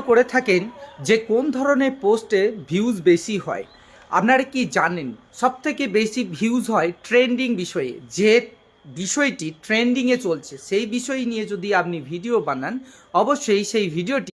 করে থাকেন যে কোন ধরনের পোস্টে ভিউজ বেশি হয়। আপনারা কি জানেন? সব থেকে বেশি ভিউজ হয় ট্রেন্ডিং বিষয়ে। যে বিষয়টি ট্রেন্ডিংয়ে চলছে, সেই বিষয় নিয়ে যদি আপনি ভিডিও বানান, অবশ্যই সেই ভিডিওটি